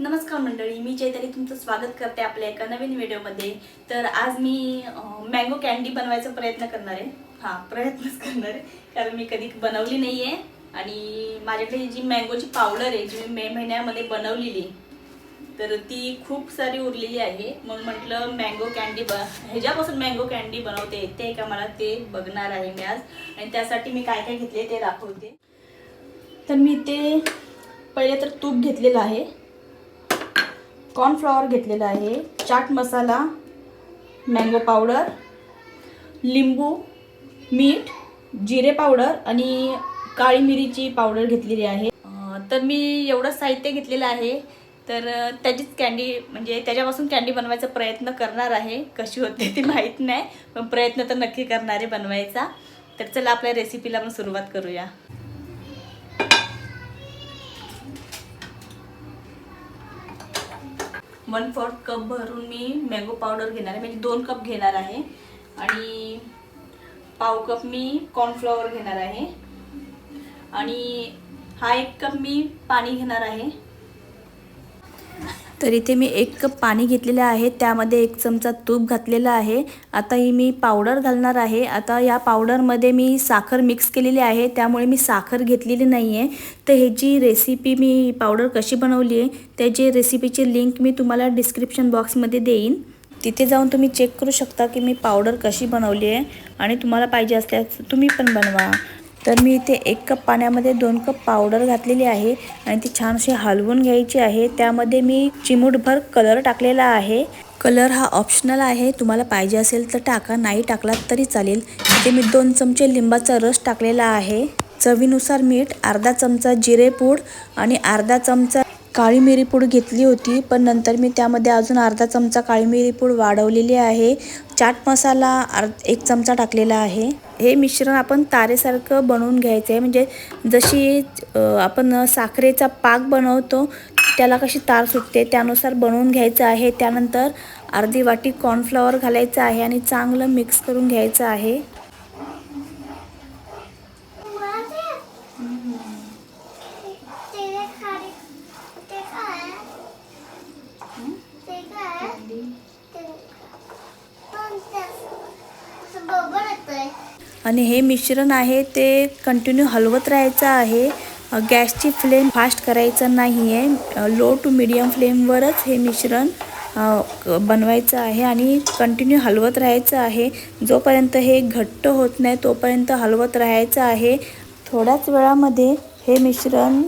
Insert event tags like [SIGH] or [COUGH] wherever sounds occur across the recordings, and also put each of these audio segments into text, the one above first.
नमस्कार मंडळी मी चैताली तुमचं स्वागत करते आपल्या एका नवीन व्हिडिओमध्ये. तर आज मी मँगो कॅन्डी बनवायचा प्रयत्न करणार आहे. हां प्रयत्नच करणार आहे कारण मी कधी बनवली नाही आहे आणि माझ्याकडे जी मँगोची पावडर आहे जी मी मे महिन्यामध्ये बनवलेली तर ती खूप सारी उरलेली आहे. मग म्हटलं मँगो कॅन्डी ब ह्याच्यापासून मँगो कॅन्डी बनवते. येते का मला ते बघणार आहे मी आज. आणि त्यासाठी मी काय काय घेतले ते दाखवते. तर मी ते पहिले तर तूप घेतलेलं आहे. कॉर्नफ्लॉवर घेतलेला आहे. चाट मसाला मँगो पावडर लिंबू मीठ जिरे पावडर आणि काळी मिरीची पावडर घेतलेली आहे. तर मी एवढं साहित्य घेतलेलं आहे. तर त्याचीच कॅन्डी म्हणजे त्याच्यापासून कॅन्डी बनवायचा प्रयत्न करणार आहे. कशी होते ती माहीत नाही पण प्रयत्न तर नक्की करणार आहे बनवायचा. तर चला आपल्या रेसिपीला आपण सुरुवात करूया. वन फोर्थ कप भरून मी मँगो पावडर घेणार आहे. म्हणजे दोन कप घेणार आहे. आणि पाव कप मी कॉर्नफ्लॉवर घेणार आहे. आणि हा एक कप मी पाणी घेणार आहे. तर इथे मी एक कप पाणी घेतलेलं आहे. त्यामध्ये एक चमचा तूप घातलेला आहे. आता ही मी पावडर घालणार आहे. आता या पावडरमध्ये मी साखर मिक्स केलेली आहे. त्यामुळे मी साखर घेतलेली नाही आहे तर ह्याची रेसिपी मी पावडर कशी बनवली आहे त्याची रेसिपीची लिंक मी तुम्हाला डिस्क्रिप्शन बॉक्समध्ये देईन. तिथे जाऊन तुम्ही चेक करू शकता की मी पावडर कशी बनवली आहे आणि तुम्हाला पाहिजे असल्यास तुम्ही पण बनवा. तर मी इथे एक कप पाण्यामध्ये दोन कप पावडर घातलेली आहे आणि ती छान अशी हलवून घ्यायची आहे. त्यामध्ये मी चिमूटभर कलर टाकलेला आहे. कलर हा ऑप्शनल आहे. तुम्हाला पाहिजे असेल तर टाका नाही टाकला तरी चालेल. इथे मी दोन चमचे लिंबाचा रस टाकलेला आहे. चवीनुसार मीठ अर्धा चमचा जिरेपूड आणि अर्धा चमचा काळी मिरी पूड घेतली होती पण नंतर मी त्यामध्ये अजून अर्धा चमचा काळी मिरी पूड वाढवलेली आहे. चाट मसाला अर् एक चमचा टाकलेला आहे. हे मिश्रण आपण तारेसारखं बनवून घ्यायचं आहे. म्हणजे जशी आपण साखरेचा पाक बनवतो त्याला कशी तार सुटते त्यानुसार बनवून घ्यायचं आहे. त्यानंतर अर्धी वाटी कॉर्नफ्लॉवर घालायचं आहे आणि चांगलं मिक्स करून घ्यायचं आहे ते खाली ते काय ते काय ते पण ते असं बरोबर येतंय आणि हे मिश्रण आहे ते कंटिन्यू हलवत राहायचं आहे. गॅसची फ्लेम फास्ट करायचं नाही आहे लो टू मिडियम फ्लेमवरच हे मिश्रण बनवायचं आहे आणि कंटिन्यू हलवत राहायचं आहे. जोपर्यंत हे घट्ट होत नाही तोपर्यंत हलवत राहायचं आहे. थोड्याच वेळामध्ये हे मिश्रण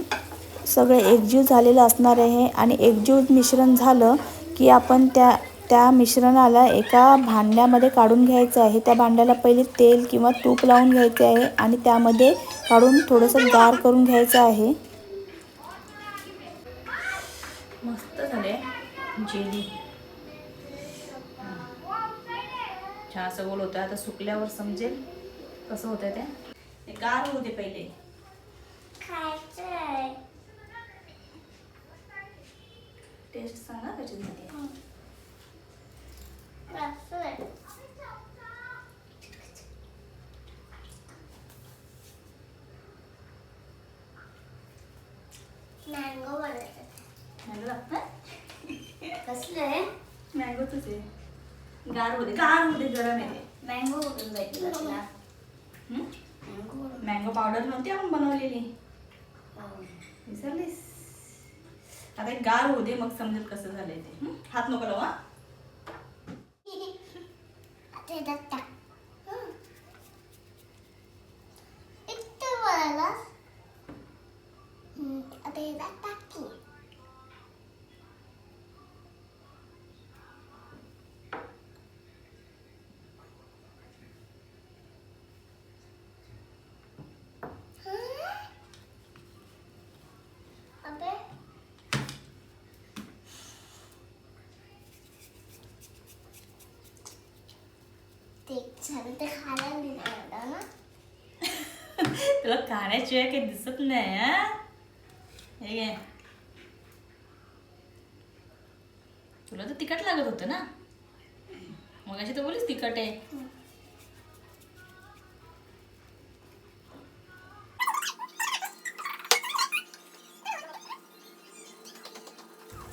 सगळं एकजीव झालेलं असणार आहे आणि एकजीव मिश्रण झालं की आपण त्या त्या मिश्रणाला एका भांड्यामध्ये काढून घ्यायचं आहे. त्या भांड्याला पहिले तेल किंवा तूप लावून घ्यायचे आहे आणि त्यामध्ये काढून थोडंसं गार करून घ्यायचं आहे. मस्त झाले जेली. छान असं गोल होतं. आता सुकल्यावर समजेल कसं होतं ते. गार होऊ दे पहिले. टेस्ट सांगा कशी झाली असं मँगो बनवायचं मँगो लागतं? कसलं आहे मँगोच आहे गार होते गार होते गरम आहे मँगो कुठून जायची तुला मँगो मँगो पावडर नव्हती आपण बनवलेली. विसरलीस? आता एक गार होऊ दे मग समजेल कसं झालंय ते? हात नको लावू हा? [LAUGHS] ते झालं ते खायला ना. [LAUGHS] तुला खाण्याशिवाय काही दिसत नाही हा? हे घे. तुला तर तिखट लागत होतं ना? मग अशी तर बोलीस तिखट आहे.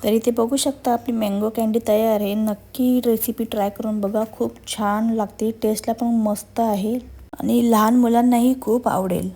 तर इथे बघू शकता आपली मँगो कँडी तयार आहे. नक्की रेसिपी ट्राय करून बघा. खूप छान लागते. टेस्टला पण मस्त आहे. आणि लहान मुलांनाही खूप आवडेल.